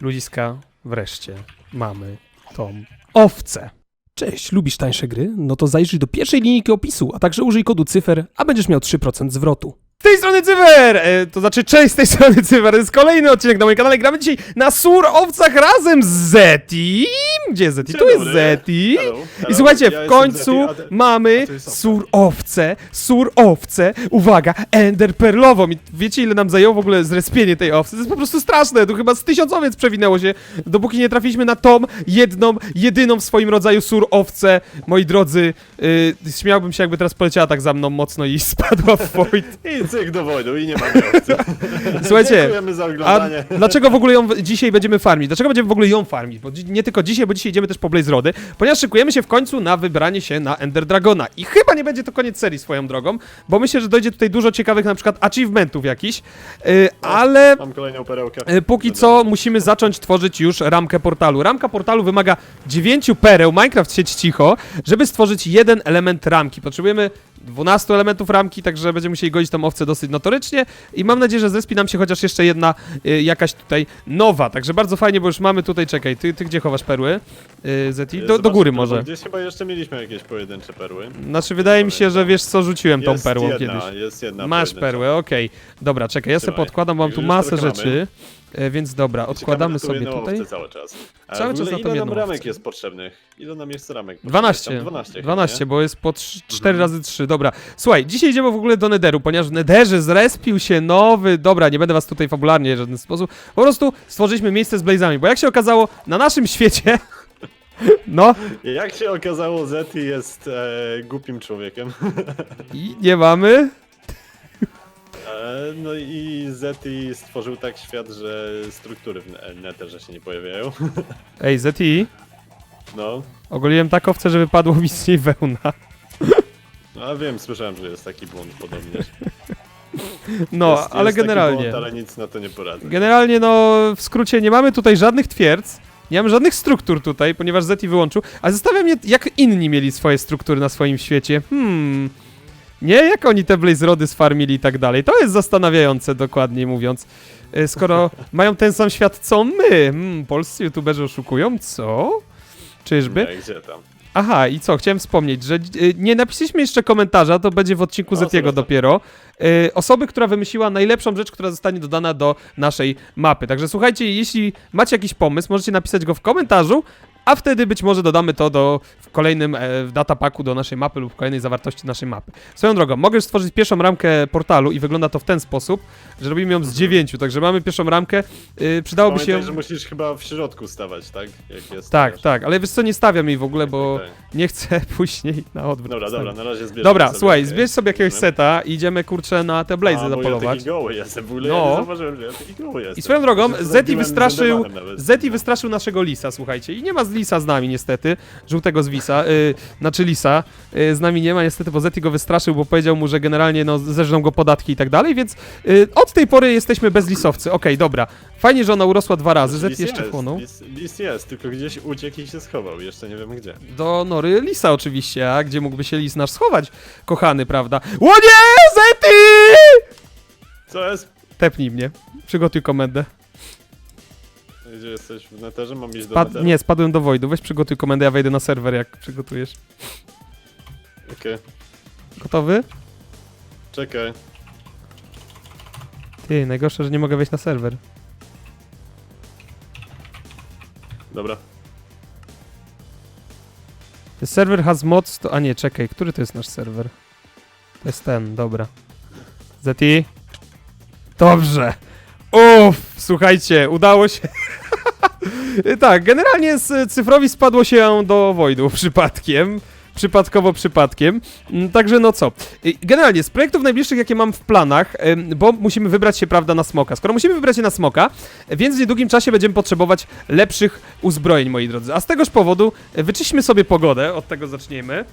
Ludziska, wreszcie mamy tą owcę. Cześć, lubisz tańsze gry? No to zajrzyj do pierwszej linijki opisu, a także użyj kodu cyfer, a będziesz miał 3% zwrotu. Z tej strony Cyfer! E, to znaczy, cześć z tej strony Cyfer, to jest kolejny odcinek na moim kanale. Gramy dzisiaj na Sur Owcach razem z Zeti. Gdzie jest Zeti? Dzień Tu jest dobry. Zeti. Hello, I hello. słuchajcie, Ja w jestem końcu Zeti, a ty- mamy a to jest owca. surowce, surowce, uwaga, ender perlową. I wiecie ile nam zajęło w ogóle zrespienie tej owcy? To jest po prostu straszne, tu chyba z tysiąc owiec przewinęło się, dopóki nie trafiliśmy na tą jedną, jedyną w swoim rodzaju surowcę. Moi drodzy, yy, śmiałbym się jakby teraz poleciała tak za mną mocno i spadła w void. I cyk do wojny i nie ma owcy. Słuchajcie, Dziękujemy za A oglądanie. dlaczego w ogóle ją w- dzisiaj będziemy farmić? Dlaczego będziemy w ogóle ją farmić? Bo dzi- nie tylko dzisiaj, bo dzisiaj idziemy też po Blaze Rody, ponieważ szykujemy się w końcu na wybranie się na Ender Dragona. I chyba nie będzie to koniec serii swoją drogą, bo myślę, że dojdzie tutaj dużo ciekawych na przykład achievementów jakichś, yy, ale Mam kolejną perełkę. yy, póki co musimy zacząć tworzyć już ramkę portalu. Ramka portalu wymaga 9 pereł, Minecraft sieć cicho, żeby stworzyć jeden element ramki. Potrzebujemy 12 elementów ramki, także będziemy musieli godzić tą owcę dosyć notorycznie i mam nadzieję, że zrespi nam się chociaż jeszcze jedna y, jakaś tutaj nowa, także bardzo fajnie, bo już mamy tutaj, czekaj, ty, ty gdzie chowasz perły? Y, Zeti? Do, do góry bo może. Gdzieś chyba jeszcze mieliśmy jakieś pojedyncze perły. Znaczy wydaje mi się, że wiesz co, rzuciłem tą jest perłą jedna, kiedyś. jest jedna Masz pojedyncza. perłę, okej. Dobra, czekaj, ja sobie Trzymaj. podkładam, mam tu Już masę mamy. rzeczy, y, więc dobra, odkładamy sobie tutaj. cały czas. A Cały w czas ogóle na tą ile jedną nam ramek owcę. jest potrzebnych? Ile nam jeszcze ramek? potrzebnych? 12. Tam 12, 12, chyba, bo jest po 4 Mhm. razy 3. Dobra. Słuchaj, dzisiaj idziemy w ogóle do Nederu, ponieważ w Nederze zrespił się nowy. Dobra, nie będę was tutaj fabularnie w żaden sposób. Po prostu stworzyliśmy miejsce z blazami, bo jak się okazało, na naszym świecie. No? Jak się okazało, Zeti jest e, głupim człowiekiem. i nie mamy. E, no i Zeti stworzył tak świat, że struktury w ne- Netherze się nie pojawiają. Ej, Zeti, No. ogoliłem tak owce, że wypadło mi z niej wełna. No, a wiem, słyszałem, że jest taki błąd podobnież. No, jest, ale taki generalnie. Błąd, ale nic na to nie poradzę. Generalnie, no, w skrócie, nie mamy tutaj żadnych twierdz. Nie mamy żadnych struktur tutaj, ponieważ Zeti wyłączył. A zastanawia mnie, jak inni mieli swoje struktury na swoim świecie. Hmm. Nie, jak oni te Blaze Rody sfarmili i tak dalej. To jest zastanawiające, dokładnie mówiąc. E, Skoro mają ten sam świat co my. Hmm, polscy youtuberzy oszukują? Co? Czyżby? Nie, gdzie tam? Aha, i co? Chciałem wspomnieć, że y, nie napisaliśmy jeszcze komentarza, to będzie w odcinku O, Zetiego zaraz, dopiero. Y, osoby, która wymyśliła najlepszą rzecz, która zostanie dodana do naszej mapy. Także słuchajcie, jeśli macie jakiś pomysł, możecie napisać go w komentarzu, a wtedy być może dodamy to do, w kolejnym e, w datapaku do naszej mapy lub w kolejnej zawartości naszej mapy. Swoją drogą, mogę już stworzyć pierwszą ramkę portalu i wygląda to w ten sposób, że robimy ją z dziewięciu, także mamy pierwszą ramkę. Y, przydałoby się... Pamiętaj, że musisz chyba w środku stawać, tak? Jak jest Tak, tak, ale wiesz co, nie stawiam jej w ogóle, bo nie chcę później na odwrót. Dobra, dobra, na razie zbierzemy Dobra, sobie słuchaj, jakieś- zbierz sobie jakiegoś seta i idziemy kurczę na te blazy A, bo Ja zapolować. taki goły jestem, w ogóle No. ja nie zauważyłem, że ja taki goły jestem. I swoją drogą, Zeti wystraszył. Zeti wystraszył naszego lisa, słuchajcie. I nie ma z lisa z nami niestety, żółtego z wisa, y, znaczy lisa, y, z nami nie ma niestety, bo Zeti go wystraszył, bo powiedział mu, że generalnie no zeżną go podatki i tak dalej, więc y, od tej pory jesteśmy bez lisowcy. Okej, dobra. Fajnie, że ona urosła dwa razy, Lis Zeti jeszcze jest, chłonął. Lis, lis jest, tylko gdzieś uciekł i się schował, jeszcze nie wiemy gdzie. Do nory lisa oczywiście, a gdzie mógłby się lis nasz schować, kochany, prawda? O nie, Zeti! Co jest? Tepnij mnie, przygotuj komendę. Gdzie jesteś? W neterze? Mam iść do Spad neteru? nie, spadłem do Wojdu. Weź przygotuj komendę, ja wejdę na serwer, jak przygotujesz. Okej, Gotowy? czekaj. Ty, najgorsze, że nie mogę wejść na serwer. Dobra. The server has mods to... A nie, czekaj, który to jest nasz serwer? To jest ten, dobra. Zeti? Dobrze. Uff, słuchajcie, udało się. tak, generalnie z cyfrowi spadło się do Wojdu przypadkiem. Przypadkowo przypadkiem. Mm, Także no co. Generalnie z projektów najbliższych, jakie mam w planach, bo musimy wybrać się, prawda, na smoka. Skoro musimy wybrać się na smoka, więc w niedługim czasie będziemy potrzebować lepszych uzbrojeń, moi drodzy. A z tegoż powodu wyczyśmy sobie pogodę, od tego zaczniemy.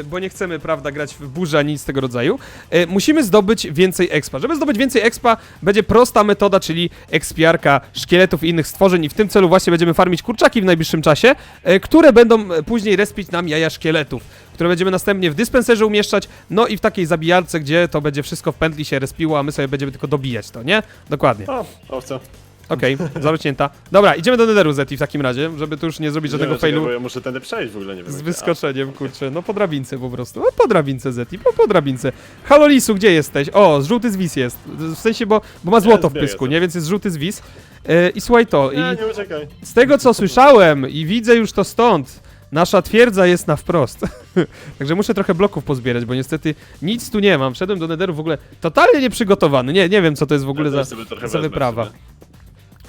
Y, Bo nie chcemy, prawda, grać w burzę ani nic tego rodzaju. Y, Musimy zdobyć więcej expa. Żeby zdobyć więcej expa, będzie prosta metoda, czyli ekspiarka szkieletów i innych stworzeń. I w tym celu właśnie będziemy farmić kurczaki w najbliższym czasie, y, które będą później respić nam jaja szkieletów, które będziemy następnie w dyspenserze umieszczać, no i w takiej zabijarce, gdzie to będzie wszystko w pętli się respiło, a my sobie będziemy tylko dobijać to, nie? Dokładnie. O, owca. Okej, zarośnięta. Dobra, idziemy do Netheru Zeti w takim razie, żeby tu już nie zrobić żadnego Nie, failu Bo ja muszę tędy przejść w ogóle, nie wiem. z jak- wyskoczeniem, kurczę. No po drabince po prostu. No po drabince Zeti, po, po drabince. Halo Lisu, gdzie jesteś? O, żółty zwis jest. W sensie, bo, bo ma złoto w pysku, nie? Więc jest żółty zwis. E, I słuchaj to, A, nie, i nie uciekaj. z tego co słyszałem i widzę już to stąd, nasza twierdza jest na wprost. Także muszę trochę bloków pozbierać, bo niestety nic tu nie mam. Wszedłem do Netheru w ogóle totalnie nieprzygotowany. Nie, nie wiem co to jest w ogóle Ja za... też sobie trochę za wezmę wyprawa. sobie.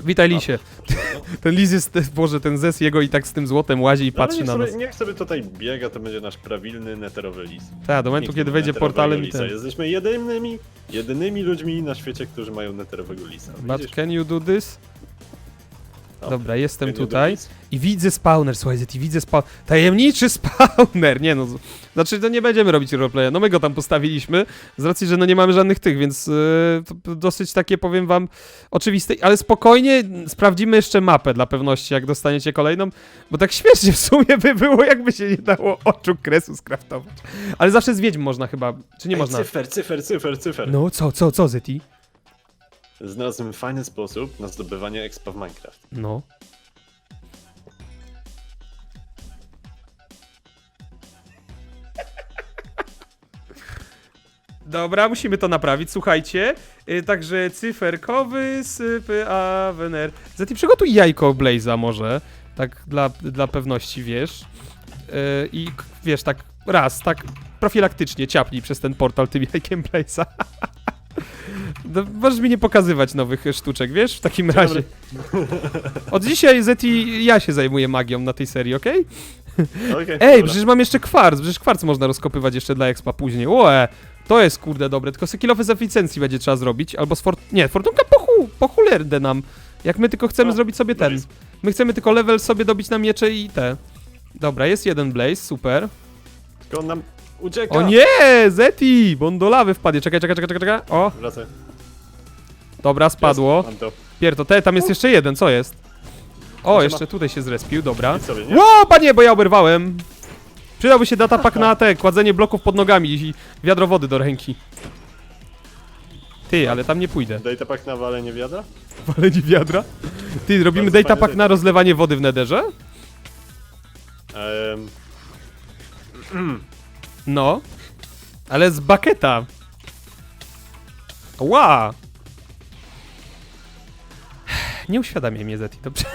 Witaj Lisie. Ten Lis jest, Boże, ten Zes jego i tak z tym złotem łazi i No, ale patrzy niech na sobie, nas. Niech sobie tutaj biega, to będzie nasz prawilny neterowy lis. Tak, do momentu Nikt kiedy ma wejdzie neterowego portalem i lisa. ten... Jesteśmy jedynymi, jedynymi ludźmi na świecie, którzy mają neterowego lisa. But Widzisz? can you do this? Dobra, jestem tutaj i widzę spawner, słuchaj, Zeti, widzę spawner. Tajemniczy spawner! Nie no, znaczy to nie będziemy robić roleplaya, no my go tam postawiliśmy, z racji, że no nie mamy żadnych tych, więc yy, to dosyć takie, powiem wam, oczywiste, ale spokojnie sprawdzimy jeszcze mapę dla pewności, jak dostaniecie kolejną, bo tak śmiesznie w sumie by było, jakby się nie dało oczu kresu skraftować. Ale zawsze z wiedźm można chyba, czy nie Ej, można? Cyfer, cyfer, cyfer, cyfer. No, co, co, co, Zeti? Znalazłem fajny sposób na zdobywanie expa w Minecraft. No. Dobra, musimy to naprawić, słuchajcie. Y, także cyferkowy, sypy, awener. Zeti, przygotuj jajko Blaze'a może. Tak dla, dla pewności, wiesz. Y, I wiesz, tak raz, tak profilaktycznie ciapnij przez ten portal tym jajkiem Blaze'a. No, możesz mi nie pokazywać nowych sztuczek, wiesz? W takim razie. Od dzisiaj Zeti ja się zajmuję magią na tej serii, okej? Okay, Ej, przecież mam jeszcze kwarc, przecież kwarc można rozkopywać jeszcze dla expa później. Łe, to jest kurde dobre, tylko sekilofy z eficjencji będzie trzeba zrobić, albo z fort... Nie, fortunka po, chu, po chulerdę nam. Jak my tylko chcemy No, zrobić sobie ten. My chcemy tylko level sobie dobić na miecze i te. Dobra, jest jeden blaze, super. Tylko on nam ucieka. O nie, Zeti, bo on do lawy wpadnie. Czekaj, czekaj, czekaj, czekaj. O, Wracaj. Dobra, spadło. Jest, mam to. Pierto, te, tam jest jeszcze jeden, co jest? O, jeszcze tutaj się zrespił, dobra. Idź sobie, nie? Ło, panie, bo ja oberwałem. Przydałby się datapak na te, kładzenie bloków pod nogami i wiadro wody do ręki. Ty, ale tam nie pójdę. Daj na walenie wiadra? Walenie wiadra? Ty, robimy Bardzo datapak na datapak. rozlewanie wody w nederze? Um, No. Ale z baketa. Ła! Nie uświadamiaj mnie, Zeti, dobrze?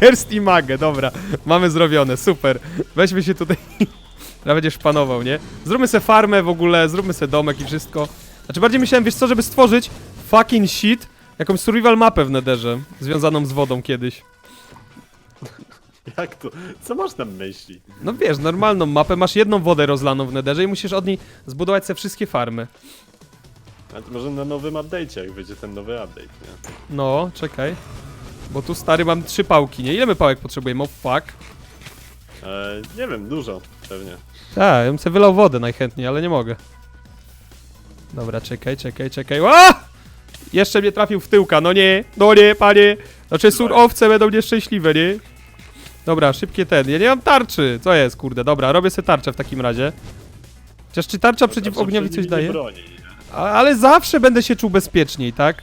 Kerst i magę, dobra. Mamy zrobione, super. Weźmy się tutaj. Teraz będziesz panował, nie? Zróbmy se farmę w ogóle, zróbmy se domek i wszystko. Znaczy bardziej myślałem, wiesz co, żeby stworzyć fucking shit, jakąś survival mapę w Nederze, związaną z wodą kiedyś. jak to? Co masz na myśli? No wiesz, normalną mapę, masz jedną wodę rozlaną w Nederze i musisz od niej zbudować sobie wszystkie farmy. A to może na nowym update'cie, jak wyjdzie ten nowy update, nie? No, czekaj. Bo tu stary mam trzy pałki, nie? Ile my pałek potrzebujemy? Oh fuck. E, nie wiem, dużo, pewnie. Tak, ja bym sobie wylał wodę najchętniej, ale nie mogę. Dobra, czekaj, czekaj, czekaj. Ła! Jeszcze mnie trafił w tyłka, no nie, no nie, panie. Znaczy surowce będą nieszczęśliwe, nie? Dobra, szybkie ten. Ja nie mam tarczy. Co jest, kurde? Dobra, robię sobie tarczę w takim razie. Chociaż czy tarcza przeciw ogniowi coś daje? Broni, nie? A, ale zawsze będę się czuł bezpieczniej, tak?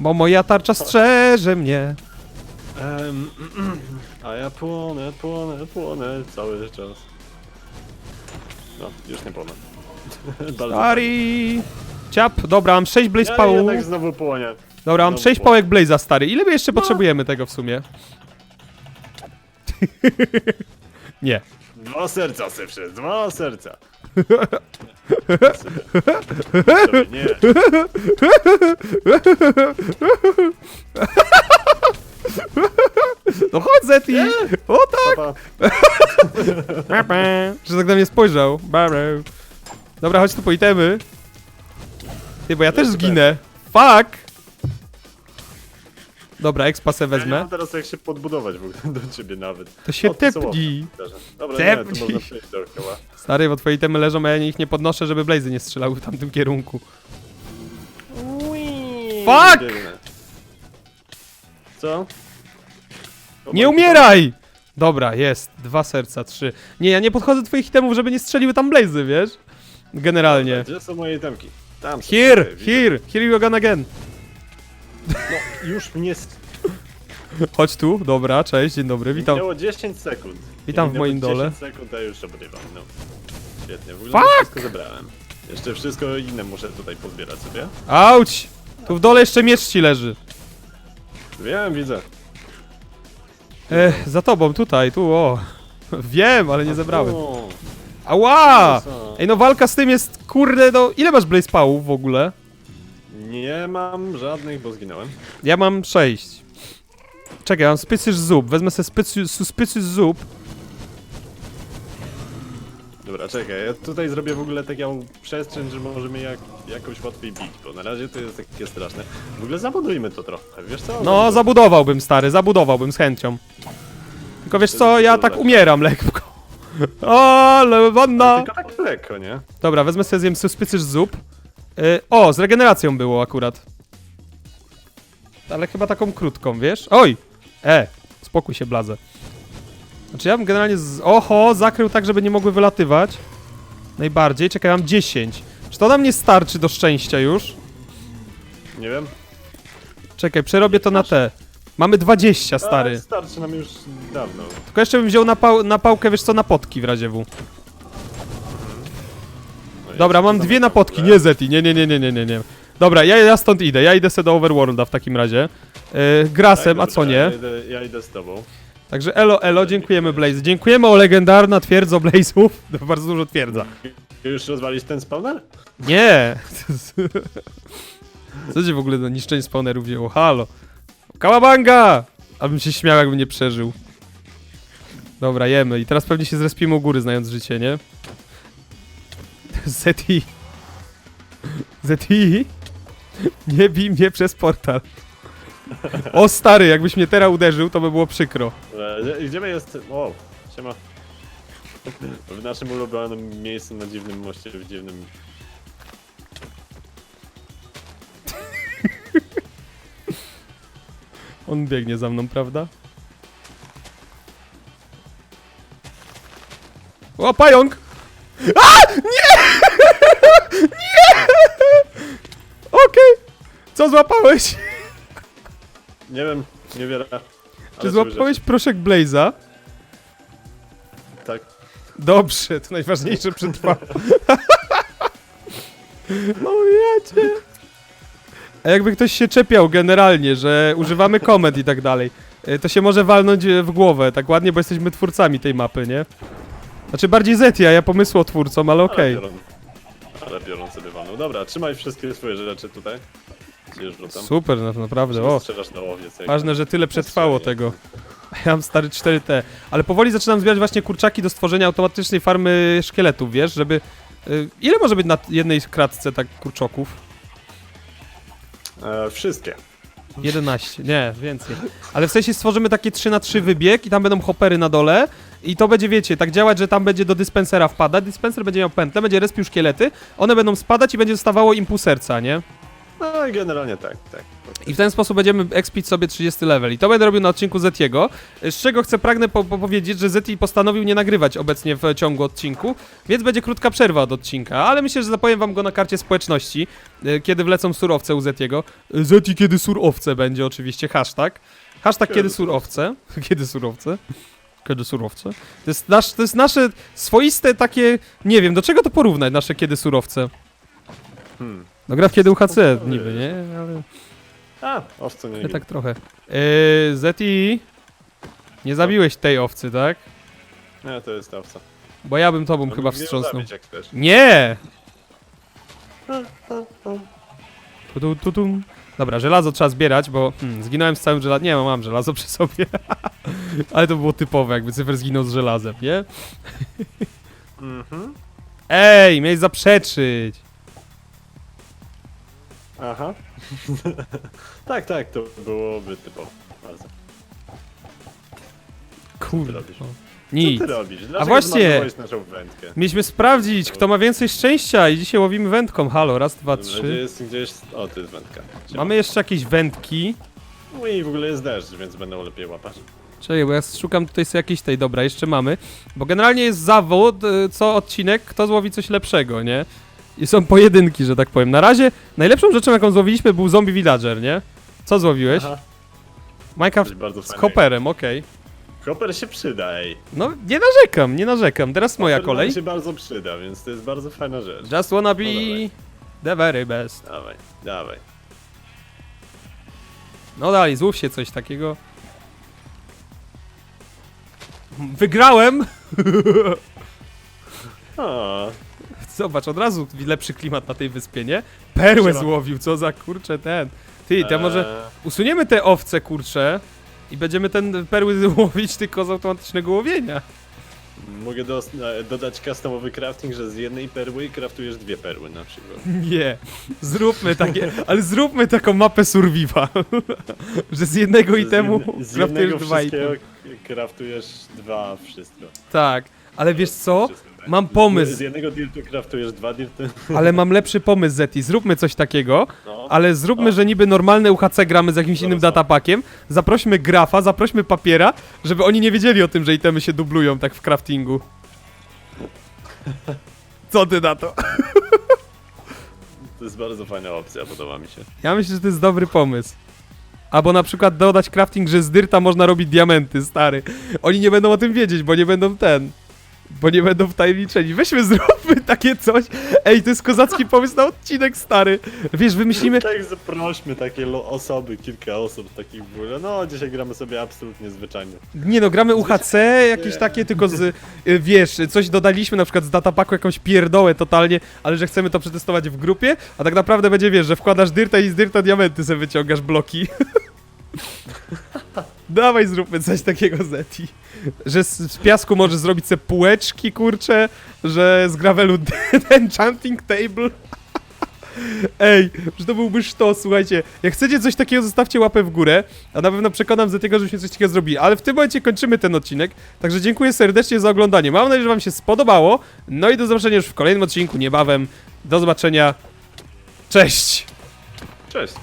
Bo moja tarcza strzeże mnie. Em, a ja płonę, płonę, płonę cały czas. No, już nie płonę. Bardzo Stary. Ciap, dobra, mam 6 blaze Ja pałek. jednak znowu płonię. Dobra, mam No 6 bo- pałek blaze'a, stary. Ile my jeszcze potrzebujemy tego w sumie? Nie. Dwa serca syfrzy, dwa serca. Sobie, nie. No chodź, Zeti! O tak! Papa. Że tak na mnie spojrzał. Dobra, chodź tu po itemy. Ty, bo ja też zginę. Fuck! Dobra, expa se Ja nie wezmę. mam teraz jak się podbudować w ogóle do ciebie nawet. To się O, są tepnij. Dobra, nie, Tepnij. to można przejść dookoła. Stary, bo twoje itemy leżą, a ja ich nie podnoszę, żeby blazy nie strzelały w tamtym kierunku. Fuck! Biegnę. Co? O, Nie umieraj! Dobra, jest. Dwa serca, trzy. Nie, ja nie podchodzę do twoich itemów, żeby nie strzeliły tam blazy, wiesz? Generalnie. Gdzie są moje temki? Tam są. Here, Okej, widzę. here, here you go again. No, już mnie s- Chodź tu, dobra, cześć, dzień dobry, witam. minęło 10 sekund. Witam w Minęło moim dole. 10 sekund, a już obrywam, no. Świetnie, w ogóle Fuck! wszystko zebrałem. Jeszcze wszystko inne muszę tutaj pozbierać sobie. Auć! Tu w dole jeszcze miecz ci leży. Wiem, widzę. E, za tobą, tutaj, tu, o. Wiem, ale nie zebrałem. O, Ała! co? Ej, no walka z tym jest, kurde, no... Ile masz Blaze Pałów w ogóle? Nie mam żadnych, bo zginąłem. Ja mam 6. Czekaj, mam spycysz zup. Wezmę sobie spycy, spycysz zup. Dobra, czekaj, ja tutaj zrobię w ogóle taką przestrzeń, że możemy jak, jakoś łatwiej bić, bo na razie to jest takie straszne. W ogóle zabudujmy to trochę, wiesz co? No, zabudowałbym, stary, zabudowałbym z chęcią. Tylko wiesz co, ja tak umieram lekko. O, ale wanna! Tylko tak lekko, nie? Dobra, wezmę sobie zjem spycysz zup. Y, o, z regeneracją było akurat. Ale chyba taką krótką, wiesz? Oj! E, spokój się, blazę. Znaczy ja bym generalnie z... Oho, zakrył tak, żeby nie mogły wylatywać. Najbardziej. Czekaj, mam 10. Czy to nam nie starczy do szczęścia już? Nie wiem. Czekaj, przerobię to na te. Mamy 20, A, stary. starczy nam już dawno. Tylko jeszcze bym wziął na, pał na pałkę, wiesz co, na potki w razie W. Dobra, mam dwie na w potki, ogóle. nie Zeti, nie, nie, nie, nie, nie, nie, nie. Dobra, ja, ja stąd idę, ja idę sobie do Overworlda w takim razie. Yy, grasem, a co nie? Ja idę, ja idę z tobą. Także elo, elo, dziękujemy Blaze. Dziękujemy o legendarna twierdzo Blaze'ów. Bardzo dużo twierdza. Już rozwalisz ten spawner? Nie! Co cię w ogóle do niszczeń spawneru wzięło? Halo! Kałabanga! Abym się śmiał, jakbym nie przeżył. Dobra, jemy. I teraz pewnie się zrespimy u góry, znając życie, nie? Zeti. Zeti. Nie bij mnie przez portal. O stary, jakbyś mnie teraz uderzył, to by było przykro. Dobra, gdzie- Gdzie my jest? O, siema. W naszym ulubionym miejscu na dziwnym moście, w dziwnym... On biegnie za mną, prawda? O, pająk! A! Nie! Okej. Co złapałeś? Nie wiem, niewiele. ale Czy złapałeś proszek Blaze'a? Tak. Dobrze, to najważniejsze przetrwało. o ja cię. A jakby ktoś się czepiał generalnie, że używamy komend i tak dalej, y, to się może walnąć y, w głowę, tak ładnie, bo jesteśmy twórcami tej mapy, nie? Znaczy bardziej Zeti, a ja pomysłotwórcą, ale okej. Ale biorą, ale biorą sobie. Dobra, trzymaj wszystkie swoje rzeczy tutaj. Rzucam. Super, no, naprawdę, o. Strzelasz na łowiec. jak- Ważne, że tyle przetrwało tego. Ja mam stary 4T. Ale powoli zaczynam zbierać właśnie kurczaki do stworzenia automatycznej farmy szkieletów, wiesz, żeby... y, Ile może być na jednej kratce tak kurczoków? E, wszystkie. 11, nie, więcej. Ale w sensie stworzymy takie 3 na 3 wybieg i tam będą hopery na dole i to będzie, wiecie, tak działać, że tam będzie do dyspensera wpadać, dispenser będzie miał pętlę, będzie respił szkielety, one będą spadać i będzie zostawało im pół serca, nie? No i generalnie tak, tak. I w ten sposób będziemy expić sobie 30 level. I to będę robił na odcinku Zetiego. Z czego chcę pragnę po po powiedzieć, że Zeti postanowił nie nagrywać obecnie w ciągu odcinku, więc będzie krótka przerwa od odcinka, ale myślę, że zapowiem wam go na karcie społeczności, y, kiedy wlecą surowce u Zetiego. Zeti kiedy surowce będzie oczywiście, hashtag. Hashtag kiedy, Kiedy surowce. kiedy surowce. Kiedy surowce. To jest, nasz, to jest nasze swoiste takie, nie wiem, do czego to porównać, nasze kiedy surowce. Hmm. No gra w kiedy UHC niby, nie? Ale... A, owco nie Ale tak... tak trochę. Yy, Zeti, nie zabiłeś tej owcy, tak? Nie, to jest ta owca. Bo ja bym tobą No, chyba wstrząsnął. zabić, jak chcesz. Nie! Tu, tu, tu, tu. Dobra, żelazo trzeba zbierać, bo hmm, zginąłem z całym żelazem. Nie, mam żelazo przy sobie. Ale to było typowe, jakby cyfer zginął z żelazem, nie? Mhm. Ej, miałeś zaprzeczyć! Aha. tak, tak, to byłoby typowo. Bardzo. Kurde. robisz? o. Co Nic. ty robisz? Dlaczego właśnie- zmarnowałeś naszą wędkę? Mieliśmy sprawdzić, kto ma więcej szczęścia i dzisiaj łowimy wędką. Halo, raz, dwa, Gdzie trzy. jest gdzieś... O, to jest wędka. Siema. Mamy jeszcze jakieś wędki. No i w ogóle jest deszcz, więc będą lepiej łapać. Czekaj, bo ja szukam tutaj sobie jakiejś tej, dobra, jeszcze mamy. Bo generalnie jest zawód, y, co odcinek, kto złowi coś lepszego, nie? I są pojedynki, że tak powiem. Na razie najlepszą rzeczą, jaką złowiliśmy, był zombie villager, nie? Co złowiłeś? Aha, Minecraft coś bardzo z fajnego. hopperem, okej. Hopper się przyda, ej. No, nie narzekam, nie narzekam. Teraz moja Hopper kolej. nam się bardzo przyda, więc to jest bardzo fajna rzecz. Just wanna be No dawaj. the very best. Dawaj, dawaj. No dalej, złów się coś takiego. Wygrałem! O, Zobacz, od razu lepszy klimat na tej wyspie, nie? Perłę złowił, co za kurcze ten. Ty, to może eee, usuniemy te owce, kurcze i będziemy ten perły łowić tylko z automatycznego łowienia. Mogę dos- e, dodać customowy crafting, że z jednej perły craftujesz dwie perły na przykład. Nie, zróbmy takie, ale zróbmy taką mapę survival, że z jednego itemu z, jedne, z jednego craftujesz dwa itemy. craftujesz dwa wszystko. Tak, ale wiesz co? Wszystko. Mam pomysł. Z jednego dirtu craftujesz dwa dirty. Ale mam lepszy pomysł, Zeti. Zróbmy coś takiego, No. ale zróbmy, No. że niby normalne UHC gramy z jakimś innym Zaraz, no. datapakiem. Zaprośmy grafa, zaprośmy papiera, żeby oni nie wiedzieli o tym, że itemy się dublują tak w craftingu. Co ty na to? To jest bardzo fajna opcja, podoba mi się. Ja myślę, że to jest dobry pomysł. Albo na przykład dodać crafting, że z dyrta można robić diamenty, stary. Oni nie będą o tym wiedzieć, bo nie będą ten. Bo nie będą wtajemniczeni. Weźmy, zróbmy takie coś. Ej, to jest kozacki pomysł na odcinek, stary. Wiesz, wymyślimy... Tak zaprośmy takie lo- osoby, kilka osób takich ogóle. No, dzisiaj gramy sobie absolutnie zwyczajnie. Nie no, gramy UHC, jakieś takie, tylko z, y, wiesz, coś dodaliśmy, na przykład z datapaku jakąś pierdołę totalnie, ale że chcemy to przetestować w grupie, a tak naprawdę będzie, wiesz, że wkładasz dyrta i z dyrta diamenty sobie wyciągasz bloki. Dawaj, zróbmy coś takiego, Zeti. Że z, z piasku możesz zrobić sobie półeczki, kurcze, że z gravelu enchanting table. Ej, że to byłby sztos, słuchajcie. Jak chcecie coś takiego, zostawcie łapę w górę, a na pewno przekonam z tego, żebyśmy coś takiego zrobili. Ale w tym momencie kończymy ten odcinek, także dziękuję serdecznie za oglądanie. Mam nadzieję, że wam się spodobało. No i do zobaczenia już w kolejnym odcinku niebawem. Do zobaczenia. Cześć! Cześć!